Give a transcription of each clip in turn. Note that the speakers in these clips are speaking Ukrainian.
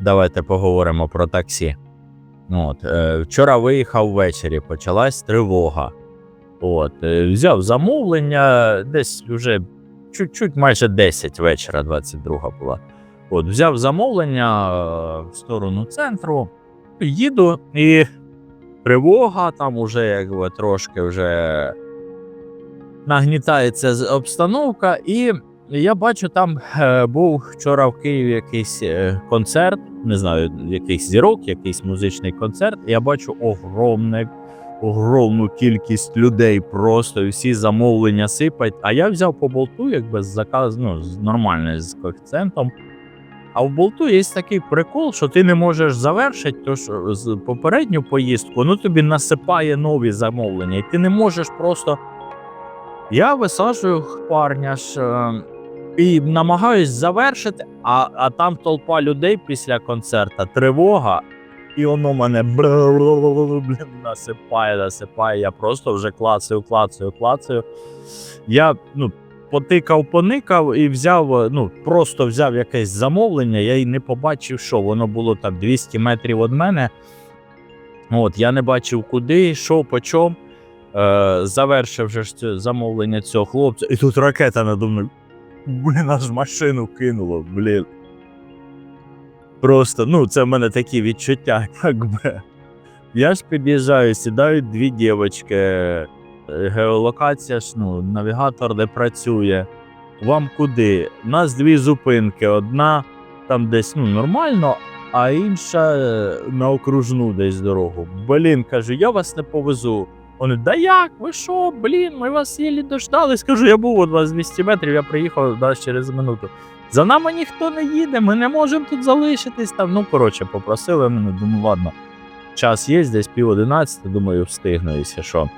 давайте поговоримо про таксі. От, е, вчора виїхав ввечері, почалась тривога. От, е, взяв замовлення, десь вже чуть-чуть майже 10 вечора, 22 була. От, взяв замовлення е, в сторону центру, їду, і тривога, там уже якби трошки вже нагнітається обстановка, і я бачу, там е, був вчора в Києві якийсь е, концерт, не знаю, якийсь зірок, якийсь музичний концерт. Я бачу огромне, огромну кількість людей, просто всі замовлення сипать. А я взяв по болту, якби з заказ, ну, з нормальним з коефіцієнтом. А в болту є такий прикол, що ти не можеш завершити то, що з попередню поїздку, ну тобі насипає нові замовлення, і ти не можеш просто. Я висаджую парня ж е, і намагаюсь завершити, а, а там толпа людей після концерта, тривога, і воно мене насипає, насипає. Я просто вже клацаю, клацаю, клацаю. Я ну, потикав, поникав і взяв, ну, просто взяв якесь замовлення, я й не побачив, що воно було там 200 метрів від мене. От, я не бачив, куди, йшов, по чому. Е, завершив вже замовлення цього хлопця, і тут ракета надо мною. Блін, аж машину кинуло, блін. Просто, ну, це в мене такі відчуття, як би. Я ж під'їжджаю, сідають дві дівчатки. Геолокація ж, ну, навігатор не працює. Вам куди? У нас дві зупинки. Одна там десь ну, нормально, а інша на окружну десь дорогу. Блін, кажу, я вас не повезу. Вони, да як? Ви що, блін, ми вас єлі дождались. Кажу, я був у вас 200 метрів, я приїхав да, через минуту. За нами ніхто не їде, ми не можемо тут залишитись. Там. Ну, коротше, попросили мене, думаю, ладно. Час є, десь пів одинадцяти, думаю, встигну, якщо що.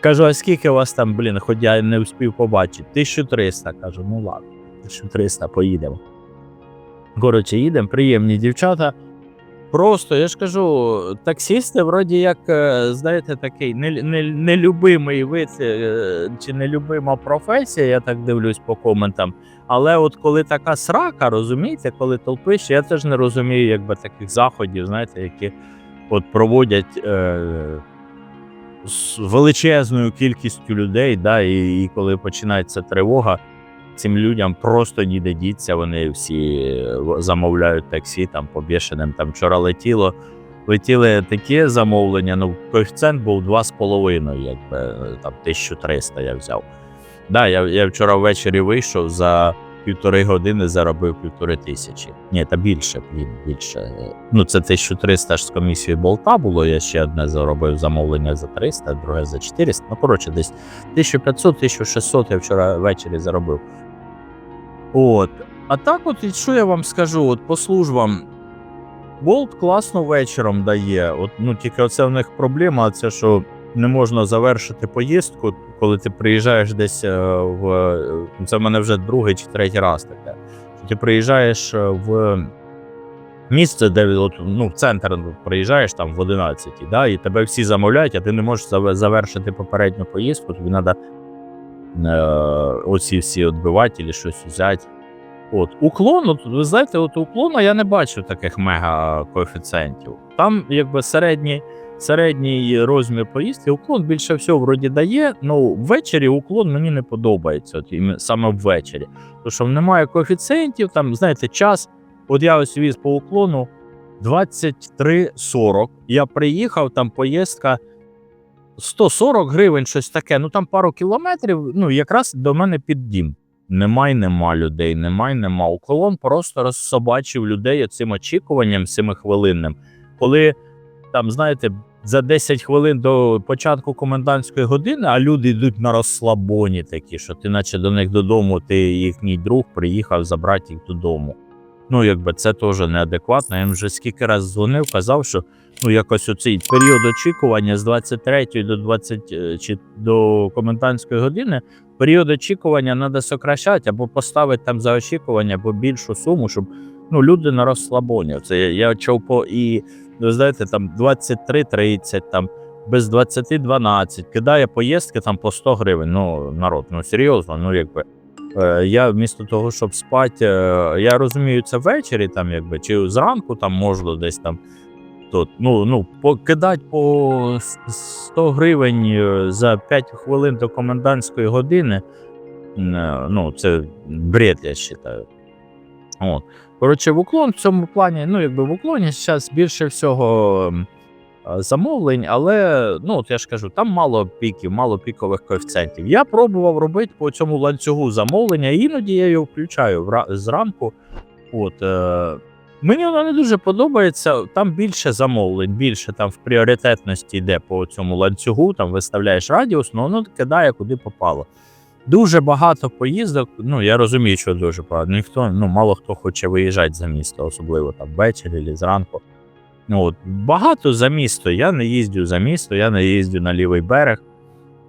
Кажу, а скільки у вас там, блін, хоч я не встиг побачити? 1300. Кажу, ну ладно, 1300, поїдемо. Коротше, їдемо, приємні дівчата. Просто, я ж кажу, таксісти, вроді як, е, знаєте, такий не- не- нелюбимий вид е, чи нелюбима професія, я так дивлюсь по коментам. Але от коли така срака, розумієте, коли толпиш, я теж не розумію, якби таких заходів, знаєте, які от проводять е, з величезною кількістю людей, да, і, і коли починається тривога, цим людям просто ніде діться, вони всі е, замовляють таксі там по бішеним. Там вчора летіло. Летіли такі замовлення, ну коефіцієнт був 2,5, якби е, там 1300 я взяв. Да, я, я вчора ввечері вийшов за півтори години заробив півтори тисячі. Ні, та більше, блін, більше. Ну, це 1300 ж з комісією болта було. Я ще одне заробив замовлення за 300, друге за 400. Ну, коротше, десь 1500-1600 я вчора ввечері заробив. От. А так, от що я вам скажу? От по службам. Болт класно вечором дає. От, ну, тільки оце в них проблема, це що не можна завершити поїздку, коли ти приїжджаєш десь е, в. е, Це в мене вже другий чи третій раз таке. Ти приїжджаєш е, в місце, де от, ну, в центр приїжджаєш там в 11, да, і тебе всі замовляють, а ти не можеш завершити попередню поїздку, тобі треба оці всі відбивателі, щось взяти. От, уклон, от, ви знаєте, от уклона я не бачу таких мега коефіцієнтів. Там, якби середній, середній розмір поїздки, уклон більше всього вроді дає. Ну, ввечері уклон мені не подобається, от, саме ввечері. Тому що немає коефіцієнтів, там, знаєте, час. От я ось віз по уклону 23,40. Я приїхав, там поїздка 140 гривень, щось таке. Ну там пару кілометрів, ну якраз до мене під дім. Немає, нема людей, немає, нема. Уклон просто розсобачив людей цим очікуванням семихвилинним. Коли там, знаєте, за 10 хвилин до початку комендантської години, а люди йдуть на розслабоні такі, що ти, наче до них додому, ти їхній друг приїхав забрати їх додому. Ну, якби це теж неадекватно. Я їм вже скільки разів дзвонив, казав, що ну якось оцей період очікування з 23 до 20 е, чи до комендантської години. Період очікування треба сокращати або поставити там за очікування, або більшу суму, щоб ну, люди на розслабоні. Це я, чув по і ви знаєте, там 23.30, там без 20.12, кидає поїздки там по 100 гривень. Ну, народ, ну серйозно, ну якби Е, Я вмісто того, щоб спати, е, я розумію, це ввечері, там, якби, чи зранку там можна десь там. Тут, ну, ну, покидати по 100 гривень е, за 5 хвилин до комендантської години. е, Ну, це бред, я вважаю. От. Коротше, в уклон в цьому плані, ну, якби в уклоні зараз більше всього е, замовлень, але ну, от я ж кажу, там мало піків, мало пікових коефіцієнтів. Я пробував робити по цьому ланцюгу замовлення, іноді я його включаю зранку. От, мені воно не дуже подобається. Там більше замовлень, більше там в пріоритетності йде по цьому ланцюгу, там виставляєш радіус, але воно кидає куди попало. Дуже багато поїздок. Ну я розумію, що дуже багато. Ніхто, ну мало хто хоче виїжджати за місто, особливо там ввечері чи зранку. Ну, от, багато за місто. Я не їздю за місто, я не їздю на лівий берег.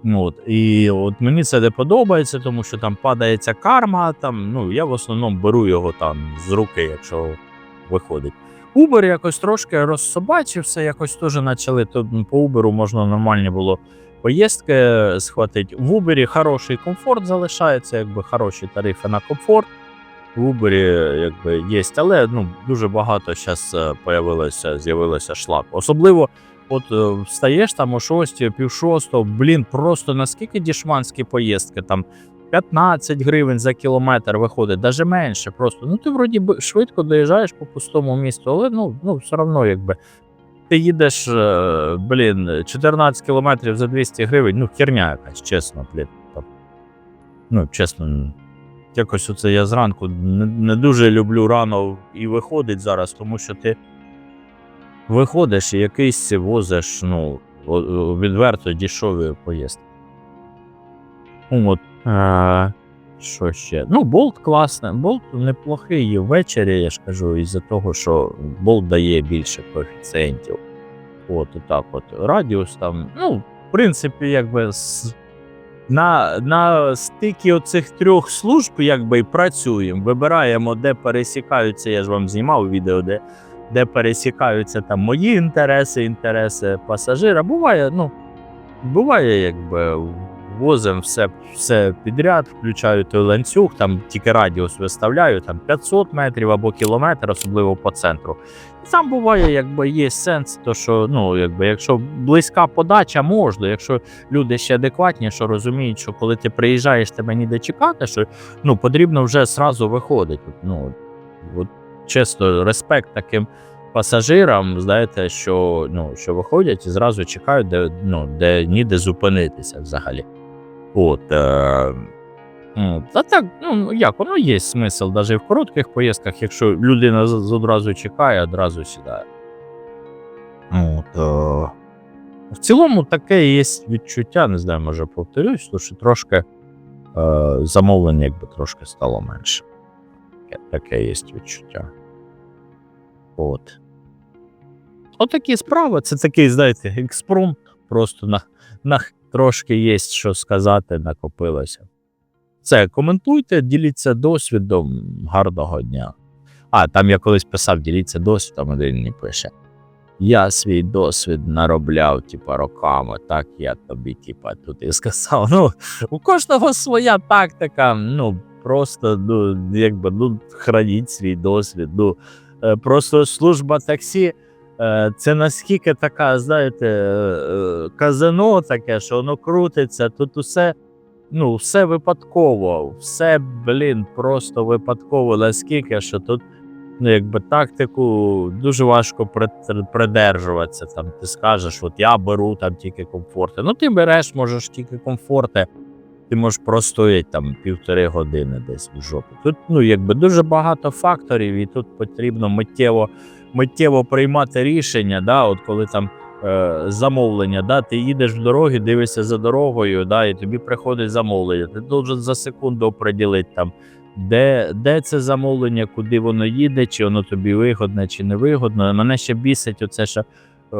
Ну, от, і от мені це не подобається, тому що там падається карма. Там, ну, я в основному беру його там з руки, якщо виходить. Uber якось трошки розсобачився, якось теж почали. То по Uber можна нормальні було поїздки схватити. В Uber хороший комфорт залишається, якби хороші тарифи на комфорт. В Uber якби є, але ну, дуже багато зараз появилося, з'явилося шлак. Особливо, от е, встаєш там о 6, пів шостого, блін, просто наскільки дішманські поїздки, там 15 гривень за кілометр виходить, навіть менше. Просто ну ти вроді швидко доїжджаєш по пустому місту, але ну, ну все одно якби. Ти їдеш, е, блін, 14 кілометрів за 200 гривень, ну херня якась, чесно, блін. Ну, чесно, якось оце я зранку не, не дуже люблю рано і виходить зараз, тому що ти виходиш і якийсь возиш, ну, відверто дішові поїздки. От. Що ще? Ну, болт класний. Болт неплохий і ввечері, я ж кажу, із-за того, що болт дає більше коефіцієнтів. От, так от. Радіус там, ну, в принципі, якби з на, на стикі оцих трьох служб якби і працюємо. Вибираємо, де пересікаються. Я ж вам знімав відео, де, де пересікаються там мої інтереси, інтереси пасажира. Буває, ну, буває, якби возимо все, все підряд, включаю той ланцюг, там тільки радіус виставляю, там 500 метрів або кілометр, особливо по центру. І там буває, якби є сенс, то що ну, якби, якщо близька подача, можна, якщо люди ще адекватні, що розуміють, що коли ти приїжджаєш, тебе ніде чекати, що ну, потрібно вже зразу виходити. Ну, от, чесно, респект таким пасажирам, знаєте, що, ну, що виходять і зразу чекають, де, ну, де ніде зупинитися взагалі. От, е, м, та так, ну як, воно є смисл навіть в коротких поїздках, якщо людина з- з- одразу чекає, одразу сідає. От, е, в цілому таке є відчуття, не знаю, може повторюсь, тому що трошки е, замовлень якби трошки стало менше. Таке- Таке є відчуття. От. Отакі справи. Це такий, знаєте, експромт. Просто на, на трошки є що сказати, накопилося. Це коментуйте, діліться досвідом. Гарного дня. А, там я колись писав, діліться досвідом, один мені пише. Я свій досвід наробляв, типа, роками, так я тобі, типа, тут і сказав. Ну, у кожного своя тактика. Ну, просто, ну, якби, ну, храніть свій досвід. Ну, е, просто служба таксі. Е, Це наскільки така, знаєте, е, е, казино таке, що воно крутиться, тут усе, ну, все випадково, все, блін, просто випадково, наскільки, що тут ну, якби тактику дуже важко придержуватися. Там ти скажеш, от я беру там тільки комфорти. Ну, ти береш, можеш тільки комфорти, ти можеш простояти там півтори години десь в жопі. Тут ну, якби дуже багато факторів, і тут потрібно миттєво, миттєво приймати рішення. Да, от коли там. е, Замовлення, да, ти їдеш в дорогі, дивишся за дорогою, да, і тобі приходить замовлення. Ти должен за секунду оприділити там, де, де це замовлення, куди воно їде, чи воно тобі вигодне, чи не вигодно. Мене ще бісить оце, що е,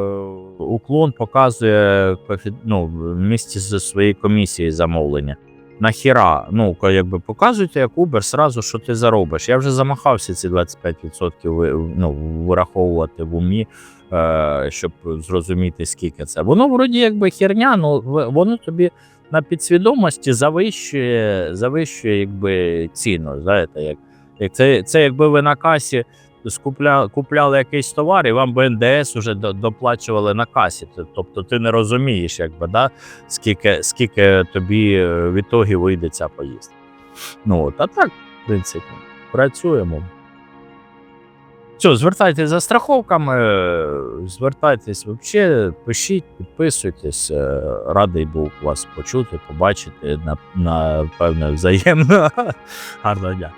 уклон показує ну, в місці зі своєї комісії замовлення. Нахіра, ну, якби показуйте як Uber сразу, що ти заробиш. Я вже замахався ці 25% ви- ну, вираховувати в умі, е, щоб зрозуміти, скільки це. Воно вроді якби херня, ну воно тобі на підсвідомості завищує, завищує якби ціну. Знаєте, як, як це, це якби ви на касі скупля, купляли якийсь товар, і вам би НДС вже доплачували на касі. Тобто ти не розумієш, якби, да, скільки, скільки тобі е, в ітогі вийде ця поїздка. Ну, от, а так, в принципі, працюємо. Все, звертайтесь за страховками, е, звертайтесь взагалі, пишіть, підписуйтесь. е, Радий був вас почути, побачити, на, певне взаємно. Гарного дня.